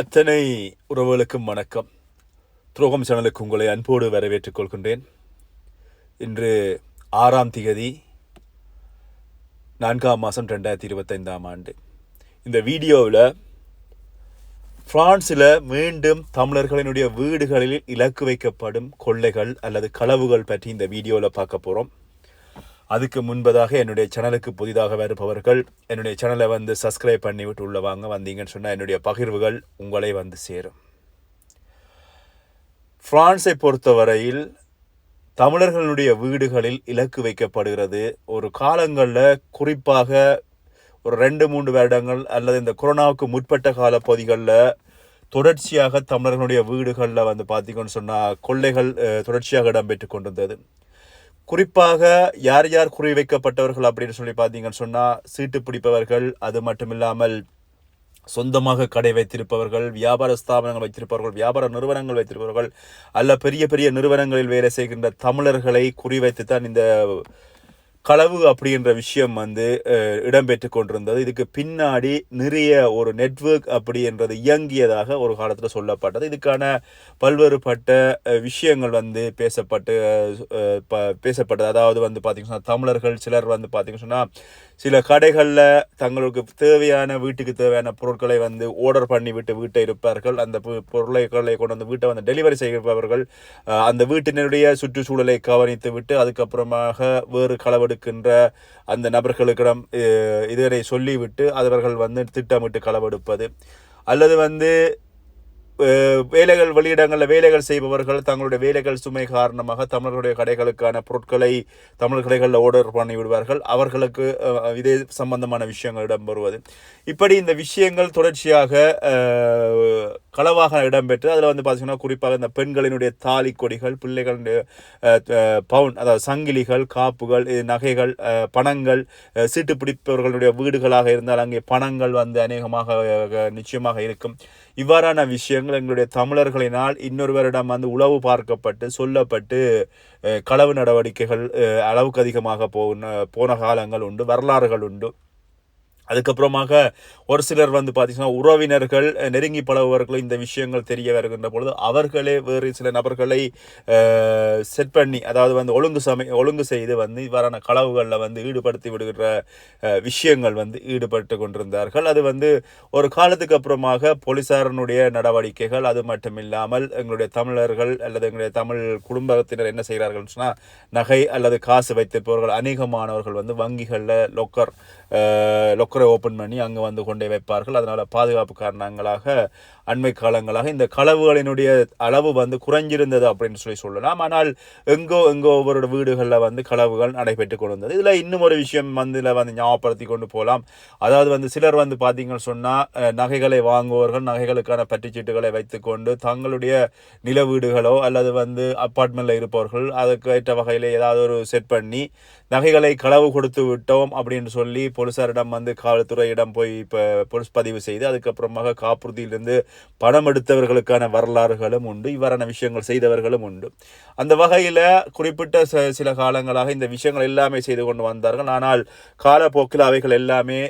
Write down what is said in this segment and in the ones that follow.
அத்தனை உறவுகளுக்கும் வணக்கம். துரோகம் சேனலுக்கு உங்களை அன்போடு வரவேற்றுக் கொள்கின்றேன். இன்று ஆறாம் திகதி நான்காம் மாதம் ரெண்டாயிரத்தி இருபத்தைந்தாம் ஆண்டு. இந்த வீடியோவில் பிரான்ஸில் மீண்டும் தமிழர்களினுடைய வீடுகளில் இலக்கு வைக்கப்படும் கொள்ளைகள் அல்லது களவுகள் பற்றி இந்த வீடியோவில் பார்க்க போகிறோம் அதுக்கு முன்பதாக என்னுடைய சேனலுக்கு புதிதாக வருபவர்கள் என்னுடைய சேனலை வந்து சப்ஸ்கிரைப் பண்ணி விட்டு உள்ள வாங்க. வந்தீங்கன்னு சொன்னால் என்னுடைய பகிர்வுகள் உங்களை வந்து சேரும். பிரான்ஸை பொறுத்தவரையில் தமிழர்களுடைய வீடுகளில் இலக்கு வைக்கப்படுகிறது. ஒரு காலங்களில் குறிப்பாக ஒரு ரெண்டு மூன்று வருடங்கள் அல்லது இந்த கொரோனாவுக்கு முற்பட்ட கால பகுதிகளில் தொடர்ச்சியாக தமிழர்களுடைய வீடுகளில் வந்து பார்த்தீங்கன்னு சொன்னால் கொள்ளைகள் தொடர்ச்சியாக இடம்பெற்று கொண்டிருந்தது. குறிப்பாக யார் யார் குறிவைக்கப்பட்டவர்கள் அப்படின்னு சொல்லி பார்த்தீங்கன்னு சொன்னால் சீட்டு பிடிப்பவர்கள் அது மட்டும் இல்லாமல் சொந்தமாக கடை வைத்திருப்பவர்கள் வியாபார ஸ்தாபனங்கள் வைத்திருப்பவர்கள் வியாபார நிறுவனங்கள் வைத்திருப்பவர்கள் அல்ல பெரிய பெரிய நிறுவனங்களில் வேலை செய்கின்ற தமிழர்களை குறிவைத்து தான் இந்த களவு அப்படின்ற விஷயம் வந்து இடம்பெற்று கொண்டிருந்தது. இதுக்கு பின்னாடி நிறைய ஒரு நெட்வொர்க் அப்படின்றது இயங்கியதாக ஒரு காலத்தில் சொல்லப்பட்டது. இதுக்கான பல்வேறுபட்ட விஷயங்கள் வந்து பேசப்பட்டு பேசப்பட்டது. அதாவது வந்து பார்த்திங்கன்னா தமிழர்கள் சிலர் வந்து பார்த்திங்கன்னா சொன்னால் சில கடைகளில் தங்களுக்கு தேவையான வீட்டுக்கு தேவையான பொருட்களை வந்து ஆர்டர் பண்ணி விட்டு வீட்டை இருப்பார்கள். அந்த பொ- கொண்டு வந்து வீட்டை வந்து டெலிவரி செய்கிறவர்கள் அந்த வீட்டினருடைய சுற்றுச்சூழலை கவனித்து விட்டு அதுக்கப்புறமாக வேறு களவெடுக்கின்ற அந்த நபர்களுக்கிடம் இதனை சொல்லிவிட்டு அவர்கள் வந்து திட்டமிட்டு களவெடுப்பது. அல்லது வந்து வேலைகள் வெளியிடங்களில் வேலைகள் செய்பவர்கள் தங்களுடைய வேலைகள் சுமை காரணமாக தமிழர்களுடைய கடைகளுக்கான பொருட்களை தமிழ் கடைகளில் ஆர்டர் பண்ணி விடுவார்கள். அவர்களுக்கு இதே சம்பந்தமான விஷயங்கள் இடம்பெறுவது. இப்படி இந்த விஷயங்கள் தொடர்ச்சியாக களவாக இடம்பெற்று அதில் வந்து பார்த்திங்கன்னா குறிப்பாக இந்த பெண்களினுடைய தாலி கொடிகள் பிள்ளைகளுடைய பவுன் அதாவது சங்கிலிகள் காப்புகள் இது நகைகள் பணங்கள் சீட்டு பிடிப்பவர்களுடைய வீடுகளாக இருந்தால் அங்கே பணங்கள் வந்து அநேகமாக நிச்சயமாக இருக்கும். இவ்வாறான விஷயங்கள் எங்களுடைய தமிழர்களினால் இன்னொருவரிடம் வந்து உளவு பார்க்கப்பட்டு சொல்லப்பட்டு களவு நடவடிக்கைகள் அளவுக்கு அதிகமாக போன போன காலங்கள் உண்டு வரலாறுகள் உண்டு. அதுக்கப்புறமாக ஒரு சிலர் வந்து பார்த்தீங்கன்னா உறவினர்கள் நெருங்கி பழகுவர்களும் இந்த விஷயங்கள் தெரிய வருகின்ற பொழுது அவர்களே வேறு சில நபர்களை செட் பண்ணி அதாவது வந்து ஒழுங்கு சமை ஒழுங்கு செய்து வந்து இவ்வாறான களவுகளில் வந்து ஈடுபடுத்தி விடுகிற விஷயங்கள் வந்து ஈடுபட்டு கொண்டிருந்தார்கள். அது வந்து ஒரு காலத்துக்கு அப்புறமாக போலீசாரனுடைய நடவடிக்கைகள் அது மட்டும் இல்லாமல் எங்களுடைய தமிழர்கள் அல்லது எங்களுடைய தமிழ் குடும்பத்தினர் என்ன செய்கிறார்கள் சொன்னால் நகை அல்லது காசு வைத்திருப்பவர்கள் அநேகமானவர்கள் வந்து வங்கிகளில் லொக்கர் லொக்கர் ஓப்பன் பண்ணி அங்கே வந்து கொண்டே வைப்பார்கள். அதனால் பாதுகாப்பு காரணங்களாக அண்மை காலங்களாக இந்த களவுகளினுடைய அளவு வந்து குறைஞ்சிருந்தது அப்படின்னு சொல்லி சொல்லலாம். ஆனால் எங்கோ எங்கோ ஒவ்வொரு வீடுகளில் வந்து களவுகள் நடைபெற்று கொண்டு வந்தது இதில் இன்னும் ஒரு விஷயம் வந்து இதில் வந்து ஞாபகப்படுத்தி கொண்டு போகலாம். அதாவது வந்து சிலர் வந்து பார்த்தீங்கன்னு சொன்னால் நகைகளை வாங்குவவர்கள் நகைகளுக்கான பற்றுச்சீட்டுகளை வைத்துக்கொண்டு தங்களுடைய நில வீடுகளோ அல்லது வந்து அப்பார்ட்மெண்ட்டில் இருப்பவர்கள் அதுக்கு ஏற்ற வகையில் ஏதாவது ஒரு செட் பண்ணி நகைகளை களவு கொடுத்து விட்டோம் அப்படின்னு சொல்லி போலீசாரிடம் வந்து காவல்துறையிடம் போய் இப்போ போலீஸ் பதிவு செய்து அதுக்கப்புறமாக காப்புறுதியிலிருந்து பணம் எடுத்தவர்களுக்கான வரலாறுகளும் உண்டு இவ்வாறான விஷயங்கள் செய்தவர்களும் உண்டு. அந்த வகையில் குறிப்பிட்ட ச- சில காலங்களாக இந்த விஷயங்கள் எல்லாமே செய்து கொண்டு வந்தார்கள். ஆனால் காலப்போக்கில் அவைகள் எல்லாமே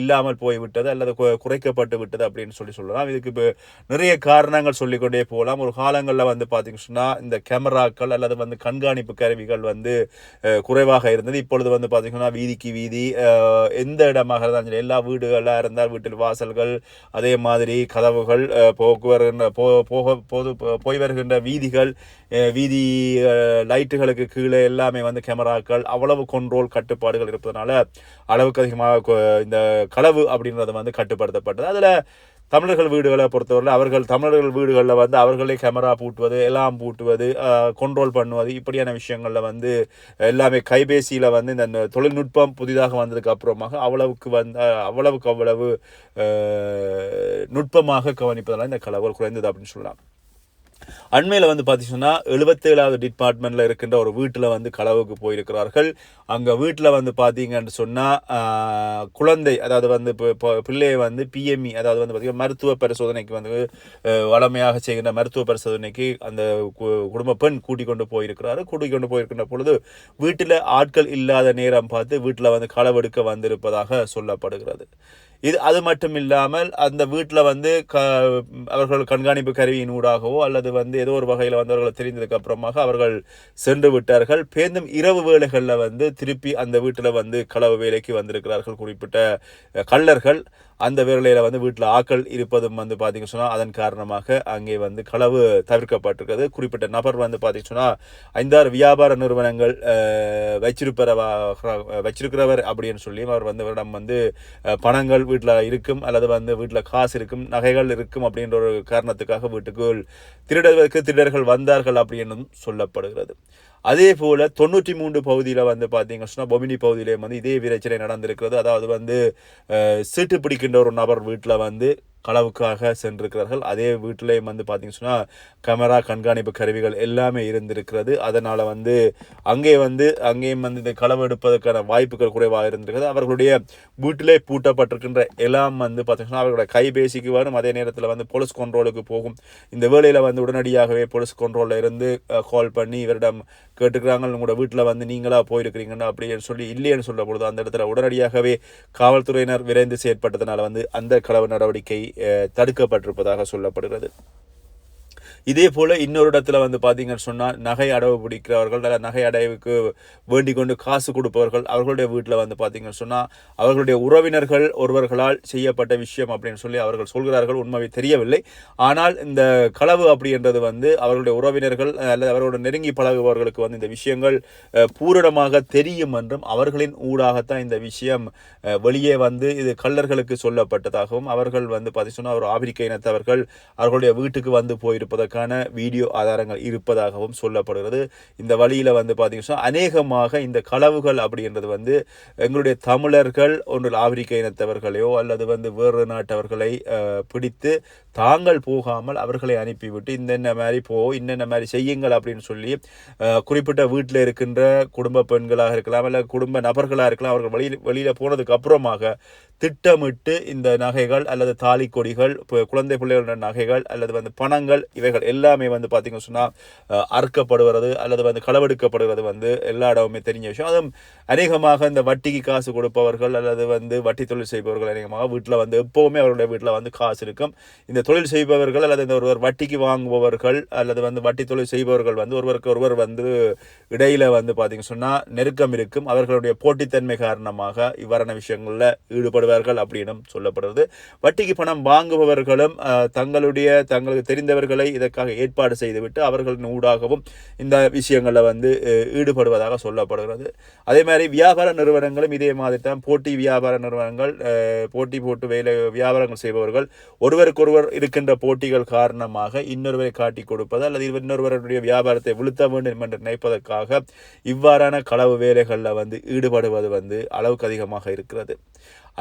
இல்லாமல் போய்விட்டது அல்லது குறைக்கப்பட்டு விட்டது அப்படின்னு சொல்லி சொல்லலாம். இதுக்கு இப்போ நிறைய காரணங்கள் சொல்லிக்கொண்டே போகலாம். ஒரு காலங்களில் வந்து பார்த்திங்கன்னா இந்த கேமராக்கள் அல்லது வந்து கண்காணிப்பு கருவிகள் வந்து குறைவாக இருந்தது. இப்பொழுது வந்து பார்த்தீங்கன்னா வீதிக்கு வீதி எந்த இடமாக இருந்தாலும் எல்லா வீடுகளாக இருந்தால் வீட்டில் வாசல்கள் அதே மாதிரி கதவு அஹ், போக்கு போ போக போது போய் வருகின்ற வீதிகள் வீதி லைட்டுகளுக்கு கீழே எல்லாமே வந்து கேமராக்கள் அவ்வளவு கொண்ட்ரோல் கட்டுப்பாடுகள் இருப்பதனால அளவுக்கு அதிகமாக இந்த களவு அப்படின்றது வந்து கட்டுப்படுத்தப்பட்டது. அதில் தமிழர்கள் வீடுகளை பொறுத்தவரை அவர்கள் தமிழர்கள் வீடுகளில் வந்து அவர்களே கேமரா பூட்டுவது எல்லாம் பூட்டுவது கண்ட்ரோல் பண்ணுவது இப்படியான விஷயங்களில் வந்து எல்லாமே கைபேசியில் வந்து இந்த தொழில்நுட்பம் புதிதாக வந்ததுக்கு அப்புறமாக அவ்வளவுக்கு வந்து அவ்வளவுக்கு அவ்வளவு நுட்பமாக கவனிப்பதெல்லாம் இந்த கலவல் குறைந்தது அப்படின்னு சொல்லலாம். அண்மையில் வந்து பார்த்தீங்கன்னா எழுபத்தேழாவது டிபார்ட்மெண்ட்டில் இருக்கின்ற ஒரு வீட்டில் வந்து களவுக்கு போயிருக்கிறார்கள். அங்கே வீட்டில் வந்து பார்த்தீங்கன்னு சொன்னால் குழந்தை அதாவது வந்து இப்போ பிள்ளையை வந்து பிஎம்இ அதாவது வந்து பார்த்தீங்கன்னா மருத்துவ பரிசோதனைக்கு வந்து வளமையாக வழமையாக செய்கின்ற மருத்துவ பரிசோதனைக்கு அந்த கு- குடும்ப பெண் கூட்டிக் கொண்டு போயிருக்கிறாரு. கூட்டிக் கொண்டு போயிருக்கின்ற பொழுது வீட்டில் ஆட்கள் இல்லாத நேரம் பார்த்து வீட்டில் வந்து களவெடுக்க வந்திருப்பதாக சொல்லப்படுகிறது. இது அது மட்டும் இல்லாமல் அந்த வீட்டில் வந்து க அவர்கள் கண்காணிப்பு கருவியின் ஊடாகவோ அல்லது வந்து ஏதோ ஒரு வகையில் வந்து அவர்கள் தெரிந்ததுக்கு அப்புறமாக அவர்கள் சென்று விட்டார்கள். பேருந்தும் இரவு வேலைகளில் வந்து திருப்பி அந்த வீட்டில் வந்து களவு வேலைக்கு வந்திருக்கிறார்கள். குறிப்பிட்ட கள்ளர்கள் அந்த வேலையில் வந்து வீட்டில் ஆக்கள் இருப்பதும் வந்து பார்த்தீங்க சொன்னால் அதன் காரணமாக அங்கே வந்து களவு தவிர்க்கப்பட்டிருக்கிறது. குறிப்பிட்ட நபர் வந்து பார்த்திங்க சொன்னால் ஐந்தாறு வியாபார நிறுவனங்கள் வச்சிருப்பவ வச்சிருக்கிறவர் அப்படின்னு சொல்லி அவர் வந்து அவரிடம் வந்து பணங்கள் வீட்டில் இருக்கும் அல்லது வந்து வீட்டில் காசு இருக்கும் நகைகள் இருக்கும் அப்படின்ற ஒரு காரணத்துக்காக வீட்டுக்குள் திருடர்களுக்கு திருடர்கள் வந்தார்கள் அப்படின்னு சொல்லப்படுகிறது. அதே போல் தொண்ணூற்றி மூன்று பகுதியில் வந்து பார்த்தீங்க சொன்னால் பொமினி பகுதியிலே வந்து இதே பிரச்சனை நடந்திருக்கிறது. அதாவது வந்து சீட்டு பிடிக்கின்ற ஒரு நபர் வீட்டில் வந்து களவுக்காக சென்றிருக்கிறார்கள். அதே வீட்டிலேயும் வந்து பார்த்திங்க சொன்னால் கேமரா கண்காணிப்பு கருவிகள் எல்லாமே இருந்திருக்கிறது. அதனால் வந்து அங்கே வந்து அங்கேயும் வந்து இந்த களவு எடுப்பதற்கான வாய்ப்புகள் குறைவாக இருந்திருக்கிறது. அவர்களுடைய வீட்டிலே பூட்டப்பட்டிருக்கின்ற எல்லாம் வந்து பார்த்தீங்கன்னா அவர்களுடைய கைபேசிக்கு வரும். அதே நேரத்தில் வந்து போலீஸ் கண்ட்ரோலுக்கு போகும். இந்த வேலையில் வந்து உடனடியாகவே போலீஸ் கண்ட்ரோலில் இருந்து கால் பண்ணி இவரிடம் கேட்டுக்கிறாங்க. உங்களோட வீட்டில் வந்து நீங்களாக போயிருக்கிறீங்கன்னு அப்படின்னு சொல்லி இல்லைன்னு சொல்ல பொழுது அந்த இடத்துல உடனடியாகவே காவல்துறையினர் விரைந்து செயற்பட்டதுனால வந்து அந்த களவு நடவடிக்கை தடுக்கப்பட்டிருப்பதாக சொல்லப்படுகிறது. இதே போல் இன்னொரு இடத்துல வந்து பார்த்தீங்கன்னு சொன்னால் நகை அடவு பிடிக்கிறவர்கள் நகை அடைவுக்கு வேண்டிக் கொண்டு காசு கொடுப்பவர்கள் அவர்களுடைய வீட்டில் வந்து பார்த்தீங்கன்னு சொன்னால் அவர்களுடைய உறவினர்கள் ஒருவர்களால் செய்யப்பட்ட விஷயம் அப்படின்னு சொல்லி அவர்கள் சொல்கிறார்கள். உண்மை தெரியவில்லை. ஆனால் இந்த களவு அப்படின்றது வந்து அவர்களுடைய உறவினர்கள் அல்லது அவர்களோட நெருங்கி பழகுபவர்களுக்கு வந்து இந்த விஷயங்கள் பூரணமாக தெரியும் என்றும் அவர்களின் ஊடாகத்தான் இந்த விஷயம் வெளியே வந்து இது கள்ளர்களுக்கு சொல்லப்பட்டதாகவும் அவர்கள் வந்து பார்த்தீங்கன்னா ஒரு ஆப்பிரிக்க இனத்தவர்கள் அவர்களுடைய வீட்டுக்கு வந்து போயிருப்பதற்கான வீடியோ ஆதாரங்கள் இருப்பதாகவும் சொல்லப்படுகிறது. இந்த வழியில் வந்து பார்த்தீங்கன்னா அநேகமாக இந்த களவுகள் அப்படின்றது வந்து எங்களுடைய தமிழர்கள் ஒன்று ஆப்பிரிக்க இனத்தவர்களையோ அல்லது வந்து வேறு நாட்டவர்களை பிடித்து தாங்கள் போகாமல் அவர்களை அனுப்பிவிட்டு இந்தென்ன மாதிரி போ இன்னென்ன மாதிரி செய்யுங்கள் அப்படின்னு சொல்லி குறிப்பிட்ட வீட்டில் இருக்கின்ற குடும்ப பெண்களாக இருக்கலாம் இல்லை குடும்ப நபர்களாக இருக்கலாம் அவர்கள் வெளியில் வெளியில் போனதுக்கு அப்புறமாக திட்டமிட்டு இந்த நகைகள் அல்லது தாலி கொடிகள் குழந்தை பிள்ளைகளோட நகைகள் அல்லது வந்து பணங்கள் இவைகள் எல்லாமே வந்து பார்த்தீங்கன்னு சொன்னால் அறுக்கப்படுவது அல்லது வந்து களவெடுக்கப்படுவது வந்து எல்லா இடமுமே தெரிஞ்ச விஷயம். அதுவும் அநேகமாக இந்த வட்டிக்கு காசு கொடுப்பவர்கள் அல்லது வந்து வட்டி தொழில் செய்பவர்கள் அநேகமாக வீட்டில் வந்து எப்போவுமே அவருடைய வீட்டில் வந்து காசு இருக்கும். இந்த தொழில் செய்பவர்கள் அல்லது இந்த ஒருவர் வட்டிக்கு வாங்குபவர்கள் அல்லது வந்து வட்டி தொழில் செய்பவர்கள் வந்து ஒருவருக்கு ஒருவர் வந்து இடையில் வந்து பார்த்தீங்க சொன்னால் நெருக்கம் இருக்கும். அவர்களுடைய போட்டித்தன்மை காரணமாக இவ்வாறான விஷயங்களில் ஈடுபடுவார்கள் அப்படின்னும் சொல்லப்படுறது. வட்டிக்கு பணம் வாங்குபவர்களும் தங்களுடைய தங்களுக்கு தெரிந்தவர்களை இதற்காக ஏற்பாடு செய்துவிட்டு அவர்களின் ஊடாகவும் இந்த விஷயங்களில் வந்து ஈடுபடுவதாக சொல்லப்படுகிறது. அதே மாதிரி வியாபார நிறுவனங்களும் இதே மாதிரி தான் போட்டி வியாபார நிறுவனங்கள் போட்டி போட்டு வேலை வியாபாரங்கள் செய்பவர்கள் ஒருவருக்கொருவர் இருக்கின்ற போட்டிகள் காரணமாக இன்னொருவரை காட்டி கொடுப்பது அல்லது இன்னொருவருடைய வியாபாரத்தை விழுத்த வேண்டும் என்று நினைப்பதற்காக இவ்வாறான களவு வேலைகளில் வந்து ஈடுபடுவது வந்து அளவுக்கு அதிகமாக இருக்கிறது.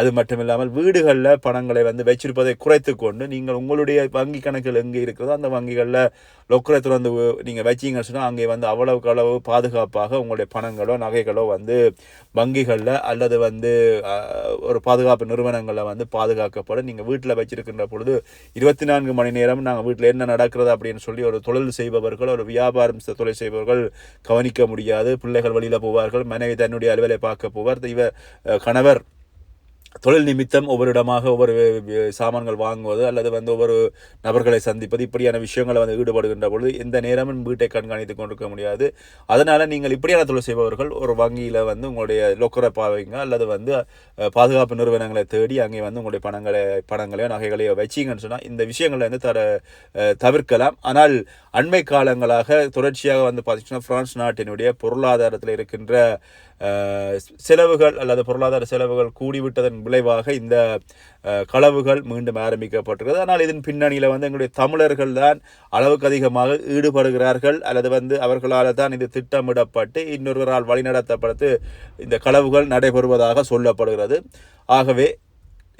அது மட்டும் இல்லாமல் வீடுகளில் பணங்களை வந்து வச்சிருப்பதை குறைத்து கொண்டு நீங்கள் உங்களுடைய வங்கி கணக்கில் எங்கே இருக்கிறதோ அந்த வங்கிகளில் லொக்கரை திறந்து நீங்கள் வச்சிங்கன்னு சொன்னால் அங்கே வந்து அவ்வளவுக்கு அளவு பாதுகாப்பாக உங்களுடைய பணங்களோ நகைகளோ வந்து வங்கிகளில் அல்லது வந்து ஒரு பாதுகாப்பு நிறுவனங்களில் வந்து பாதுகாக்கப்படும். நீங்கள் வீட்டில் வச்சிருக்கின்ற பொழுது இருபத்தி நான்கு மணி நேரம் நாங்கள் வீட்டில் என்ன நடக்கிறது அப்படின்னு சொல்லி ஒரு தொழில் செய்பவர்கள் ஒரு வியாபாரம் தொழில் செய்பவர்கள் கவனிக்க முடியாது. பிள்ளைகள் வெளியில் போவார்கள் மனைவி தன்னுடைய அலுவலை பார்க்க போவார். இவ கணவர் தொழில் நிமித்தம் ஒவ்வொரு இடமாக ஒவ்வொரு சாமான்கள் வாங்குவது அல்லது வந்து ஒவ்வொரு நபர்களை சந்திப்பது இப்படியான விஷயங்களை வந்து ஈடுபடுகின்ற பொழுது எந்த நேரமும் வீட்டை கண்காணித்து கொண்டிருக்க முடியாது. அதனால் நீங்கள் இப்படியான தொழில் செய்பவர்கள் ஒரு வங்கியில் வந்து உங்களுடைய லொக்கரை பாவைங்க அல்லது வந்து பாதுகாப்பு நிறுவனங்களை தேடி அங்கே வந்து உங்களுடைய பணங்களை பணங்களையோ நகைகளையோ வச்சிங்கன்னு சொன்னால் இந்த விஷயங்களை வந்து தர தவிர்க்கலாம். ஆனால் அண்மை காலங்களாக தொடர்ச்சியாக வந்து பார்த்தீங்கன்னா பிரான்ஸ் நாட்டினுடைய பொருளாதாரத்தில் இருக்கின்ற செலவுகள் அல்லது பொருளாதார செலவுகள் கூடிவிட்டதன் விளைவாக இந்த களவுகள் மீண்டும் ஆரம்பிக்கப்பட்டிருக்கிறது. ஆனால் இதன் பின்னணியில் வந்து எங்களுடைய தமிழர்கள் தான் அளவுக்கு அதிகமாக ஈடுபடுகிறார்கள். அல்லது வந்து அவர்களால் தான் இது திட்டமிடப்பட்டு இன்னொருவரால் வழிநடத்தப்பட்டு இந்த களவுகள் நடைபெறுவதாக சொல்லப்படுகிறது. ஆகவே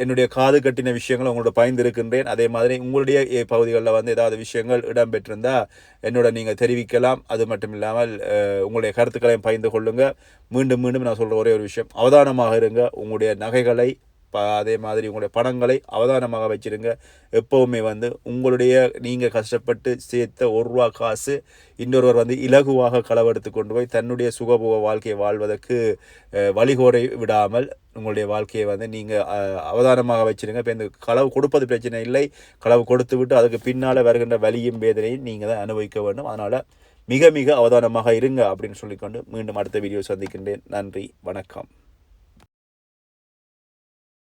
என்னுடைய காது கட்டின விஷயங்கள் உங்களோட பயந்திருக்கின்றேன். அதே மாதிரி உங்களுடைய பகுதிகளில் வந்து ஏதாவது விஷயங்கள் இடம்பெற்றிருந்தால் என்னோட நீங்கள் தெரிவிக்கலாம். அது மட்டும் இல்லாமல் உங்களுடைய கருத்துக்களையும் பகிர்ந்து கொள்ளுங்க. மீண்டும் மீண்டும் நான் சொல்கிற ஒரே ஒரு விஷயம். அவதானமாக இருங்க. உங்களுடைய நகைகளை ப அதே மாதிரி உங்களுடைய பணங்களை அவதானமாக வச்சிருங்க. எப்போவுமே வந்து உங்களுடைய நீங்கள் கஷ்டப்பட்டு சேர்த்த ஒரு ரூபா காசு இன்னொருவர் வந்து இலகுவாக களவெடுத்து கொண்டு போய் தன்னுடைய சுகபோக வாழ்க்கையை வாழ்வதற்கு வழிகோரை விடாமல் உங்களுடைய வாழ்க்கையை வந்து நீங்கள் அவதானமாக வச்சிருங்க. இப்போ இந்த களவு கொடுப்பது பிரச்சனை இல்லை. களவு கொடுத்து விட்டு அதுக்கு பின்னால் வருகின்ற வலியும் வேதனையும் நீங்கள் தான் அனுபவிக்க வேண்டும். அதனால் மிக மிக அவதானமாக இருங்க அப்படின்னு சொல்லிக்கொண்டு மீண்டும் அடுத்த வீடியோ சந்திக்கின்றேன். நன்றி. வணக்கம்.